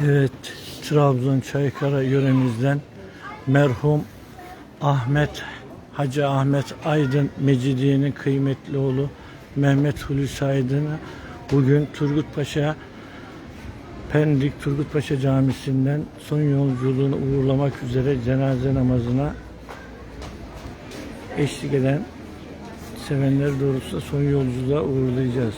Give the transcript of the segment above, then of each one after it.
Evet, Trabzon Çaykara yöremizden merhum Ahmet Hacı Ahmet Aydın Mecidiye'nin kıymetli oğlu Mehmet Hulusi Aydın'ı bugün Turgut Paşa Pendik Turgut Paşa Camisi'nden son yolculuğunu uğurlamak üzere cenaze namazına eşlik eden sevenler doğrultusunda son yolculuğa uğurlayacağız.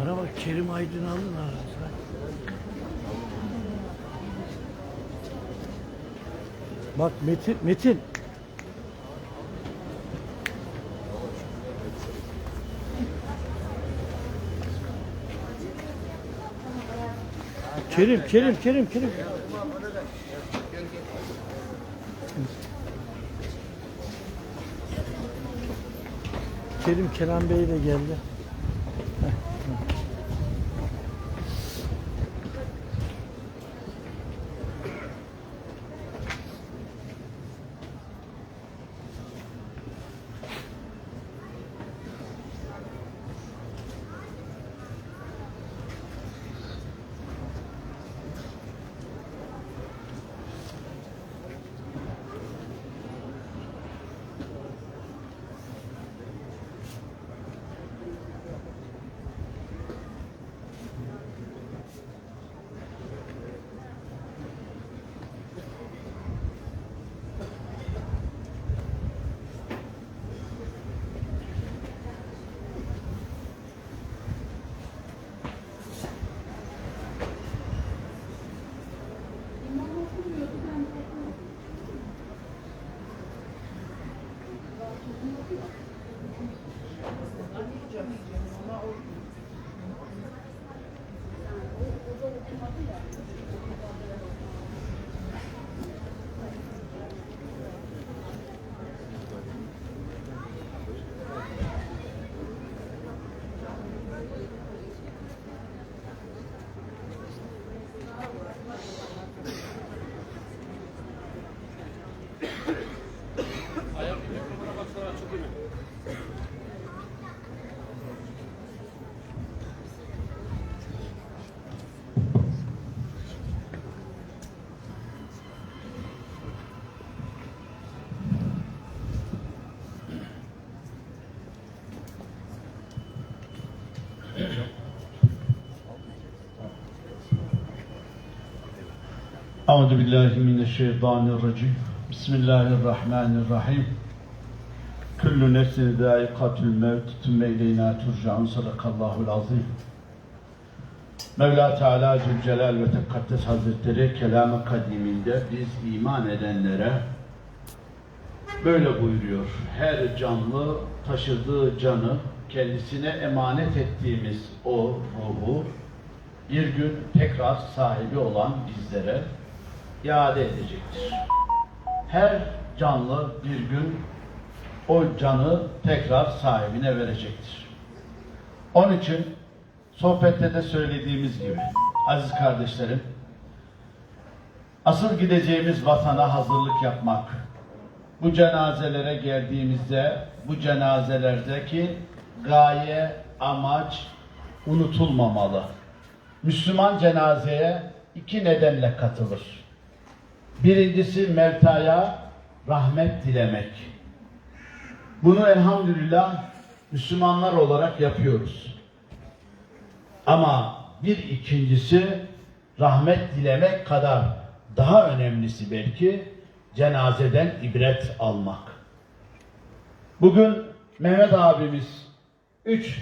Bana bak Kerim Aydın alın aranızda. Bak Metin, Metin. Kerim, Kerim, Kerim, Kerim. Kerim Kenan Bey de geldi. Euzu billahi mineşşeytanirracim. Bismillahirrahmanirrahim. Kullu nefsin zâikatul mevt, tümme ileyna turcaun sadakallahul azim. Mevla Teala Zülcelal ve Tekaddes Hazretleri kelamı kadiminde biz iman edenlere böyle buyuruyor. Her canlı taşıdığı canı kendisine emanet ettiğimiz o ruhu bir gün tekrar sahibi olan bizlere iade edecektir. Her canlı bir gün o canı tekrar sahibine verecektir. Onun için sohbette de söylediğimiz gibi aziz kardeşlerim asıl gideceğimiz vatana hazırlık yapmak bu cenazelere geldiğimizde bu cenazelerdeki gaye, amaç unutulmamalı. Müslüman cenazeye iki nedenle katılır. Birincisi Mevta'ya rahmet dilemek. Bunu elhamdülillah Müslümanlar olarak yapıyoruz. Ama bir ikincisi rahmet dilemek kadar daha önemlisi belki cenazeden ibret almak. Bugün Mehmet abimiz üç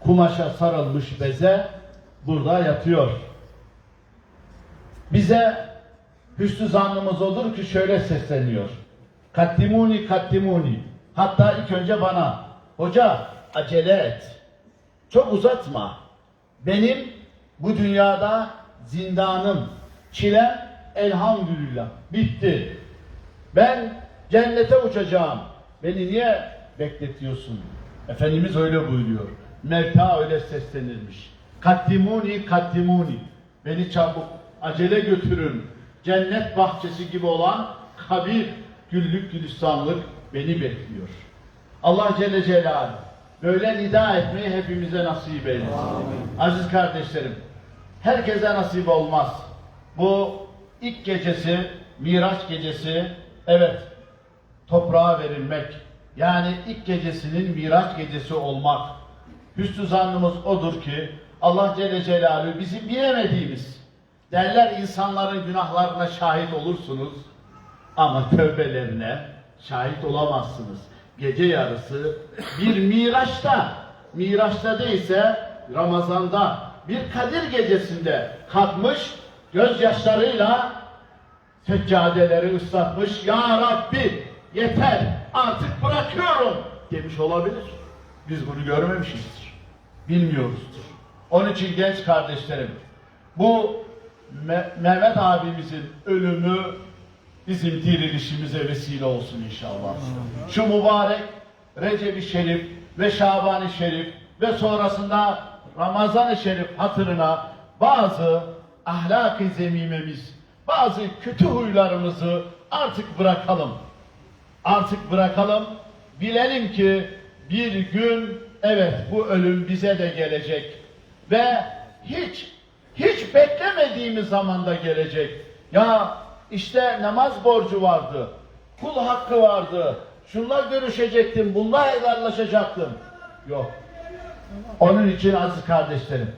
kumaşa sarılmış beze burada yatıyor. Bize hüsnü zannımız olur ki şöyle sesleniyor. Kattimuni kattimuni. Hatta ilk önce bana. Hoca acele et. Çok uzatma. Benim bu dünyada zindanım, çile Elhamdülillah. Bitti. Ben cennete uçacağım. Beni niye bekletiyorsun? Efendimiz öyle buyuruyor. Mevta öyle seslenirmiş. Kattimuni kattimuni. Beni çabuk acele götürün. Cennet bahçesi gibi olan kabir güllük gülistanlık beni bekliyor. Allah Celle Celaluhu böyle nida etmeyi hepimize nasip eylesin. Aziz kardeşlerim, herkese nasip olmaz. Bu ilk gecesi, Miraç gecesi, evet toprağa verilmek. Yani ilk gecesinin Miraç gecesi olmak. Hüsnü zannımız odur ki Allah Celle Celaluhu bizim bilemediğimiz derler insanların günahlarına şahit olursunuz ama tövbelerine şahit olamazsınız. Gece yarısı bir Miraç'ta, Miraç'ta değilse Ramazan'da bir Kadir gecesinde kalkmış gözyaşlarıyla seccadeleri ıslatmış. Ya Rabbi yeter artık bırakıyorum demiş olabilir. Biz bunu görmemişizdir. Bilmiyoruzdur. Onun için genç kardeşlerim bu Me- Mehmet abimizin ölümü bizim dirilişimize vesile olsun inşallah. Şu mübarek Recep-i Şerif ve Şaban-ı Şerif ve sonrasında Ramazan-ı Şerif hatırına bazı ahlak-ı zemimemiz, bazı kötü huylarımızı artık bırakalım. Artık bırakalım. Bilelim ki bir gün evet bu ölüm bize de gelecek. Ve hiç hiç beklemediğimiz zamanda gelecek. Ya işte namaz borcu vardı. Kul hakkı vardı. Şunlar görüşecektim, bunlar helallaşacaktım. Yok. Onun için aziz kardeşlerim,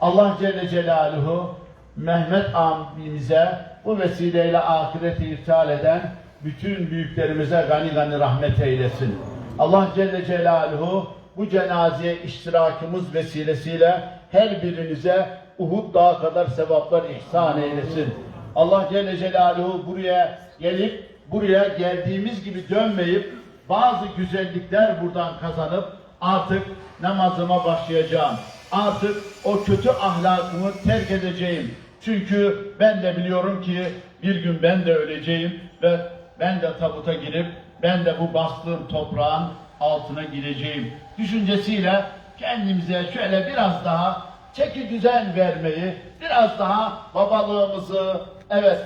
Allah Celle Celaluhu Mehmet abimize bu vesileyle ahireti iptal eden bütün büyüklerimize gani gani rahmet eylesin. Allah Celle Celaluhu bu cenazeye iştirakımız vesilesiyle her birinize Uhud dağı kadar sevaplar ihsan eylesin. Allah Celle Celaluhu buraya gelip buraya geldiğimiz gibi dönmeyip bazı güzellikler buradan kazanıp artık namazıma başlayacağım. Artık o kötü ahlakımı terk edeceğim. Çünkü ben de biliyorum ki bir gün ben de öleceğim ve ben de tabuta girip ben de bu bastığım toprağın altına gireceğim. Düşüncesiyle kendimize şöyle biraz daha çeki düzen vermeyi, biraz daha babalığımızı, evet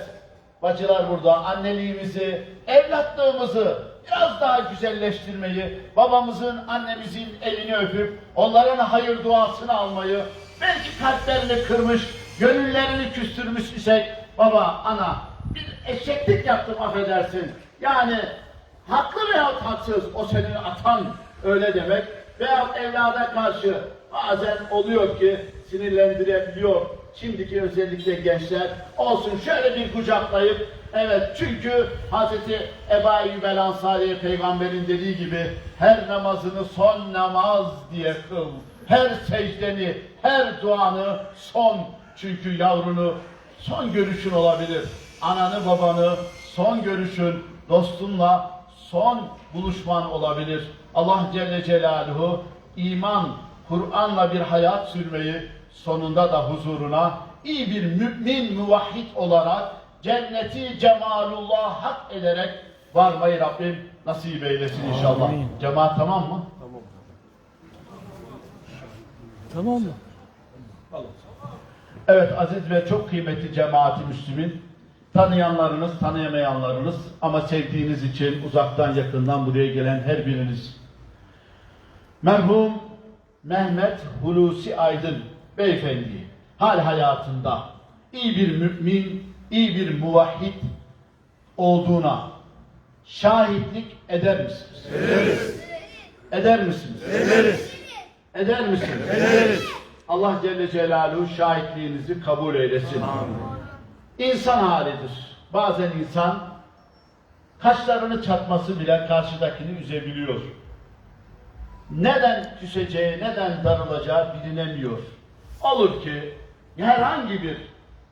bacılar burada, anneliğimizi, evlatlığımızı biraz daha güzelleştirmeyi, babamızın, annemizin elini öpüp onların hayır duasını almayı, belki kalplerini kırmış, gönüllerini küstürmüş isek, baba, ana, bir eşeklik yaptım affedersin. Yani haklı veya haksız o seni atan öyle demek veya evlada karşı bazen oluyor ki sinirlendirebiliyor. Şimdiki özellikle gençler olsun şöyle bir kucaklayıp evet çünkü Hazreti Ebu Eyyub el Ansari peygamberin dediği gibi her namazını son namaz diye kıl. Her secdeni, her duanı son çünkü yavrunu son görüşün olabilir. Ananı babanı son görüşün, dostunla son buluşman olabilir. Allah Celle Celaluhu iman, Kur'an'la bir hayat sürmeyi sonunda da huzuruna iyi bir mümin muvahhid olarak cenneti cemalullah hak ederek varmayı Rabbim nasip eylesin inşallah. Amin. Cemaat tamam mı? Tamam mı? Evet aziz ve çok kıymetli cemaati Müslümin, tanıyanlarınız, tanıyamayanlarınız ama sevdiğiniz için uzaktan yakından buraya gelen her biriniz. Merhum Mehmet Hulusi Aydın beyefendi hal hayatında iyi bir mümin, iyi bir muvahhid olduğuna şahitlik eder misiniz? Ederiz. Eder misiniz? Ederiz. Eder misiniz? Ederiz. Allah Celle Celaluhu şahitliğinizi kabul eylesin. İnsan halidir. Bazen insan kaşlarını çatması bile karşıdakini üzebiliyor. Neden küseceği, neden darılacağı bilinemiyor. Olur ki herhangi bir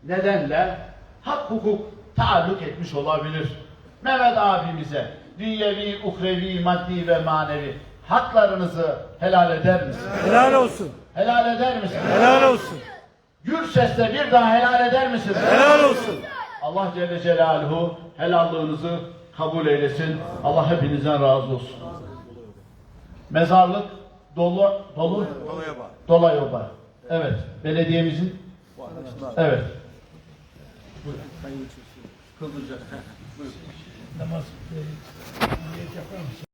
nedenle hak hukuk taalluk etmiş olabilir. Mehmet abimize dünyevi, uhrevi, maddi ve manevi haklarınızı helal eder misiniz? Helal olsun. Helal eder misiniz? Helal olsun. Gür sesle bir daha helal eder misiniz? Helal olsun. Allah Celle Celaluhu helallığınızı kabul eylesin. Allah hepinizden razı olsun. Mezarlık dolu dolu Dolayoba. Evet. Belediyemizin Evet. Namaz. e, niyet yapar mısın?